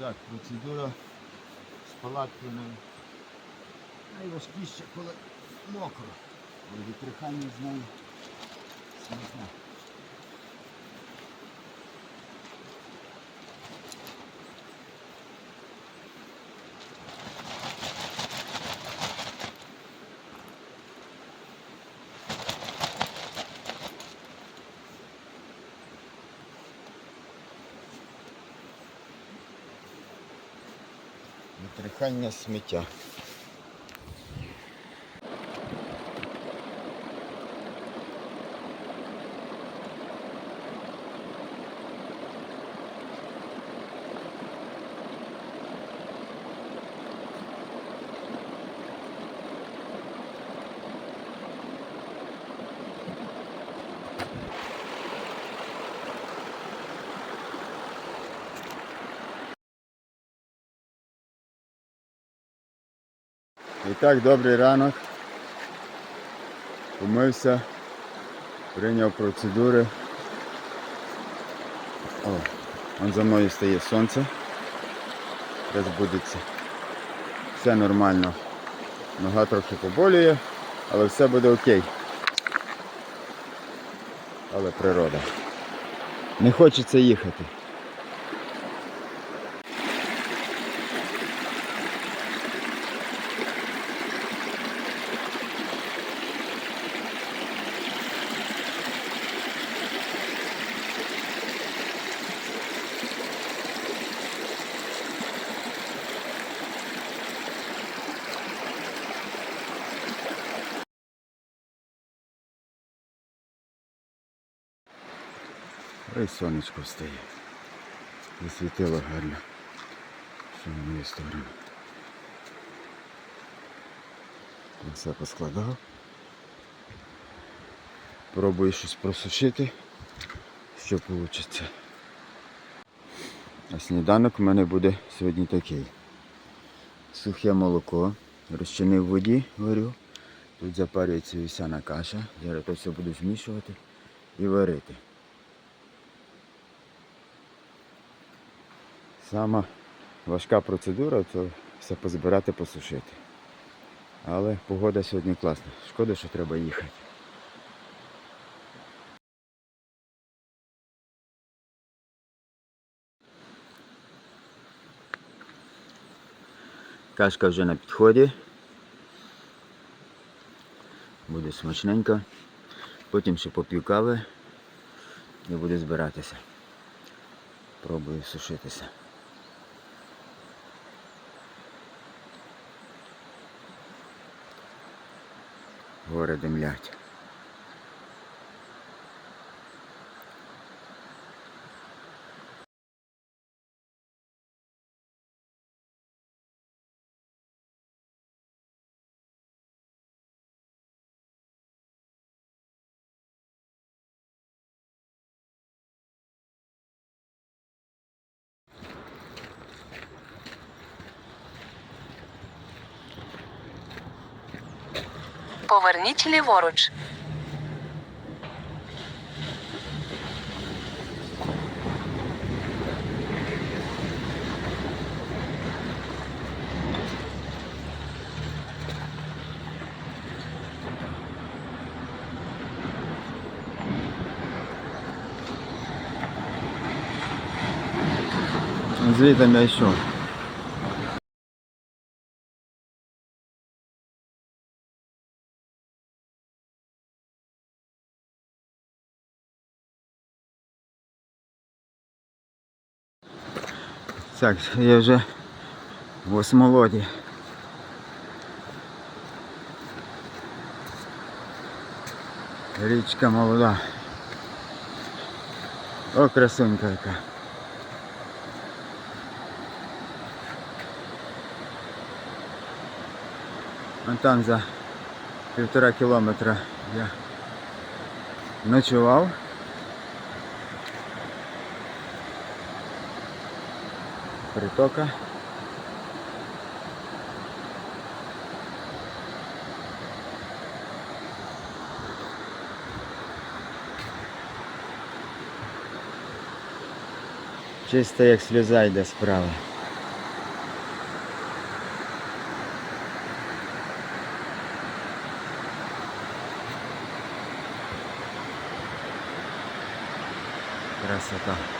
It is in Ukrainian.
Так, процедура з палаткою. Найважкіше, коли мокро. Витрихання з нею смішне. Витрихання сміття. І так, добрий ранок. Помився, прийняв процедури. О, он за мною стає сонце. Розбудеться. Все нормально. Нога трохи поболює, але все буде окей. Але природа. Не хочеться їхати. Ой, сонечко встає. Засвітило гарно. Що на мою сторону. Все поскладав. Пробую щось просушити, що вийде. А сніданок в мене буде сьогодні такий. Сухе молоко, розчинив в воді, варю. Тут запарюється вісяна каша. Зараз то все буду змішувати і варити. Сама важка процедура це все позбирати, посушити. Але погода сьогодні класна. Шкода, що треба їхати. Кашка вже на підході. Буде смачненько. Потім ще поп'ю кави і буду збиратися. Пробую сушитися. Гори димлять. Поверніть ліворуч. Звідти я Так, я вже в осмолоді. Річка молода. О, красунька яка. Вон там за півтора кілометра я ночував. притока. Чисто як сльоза йде справа. Красота.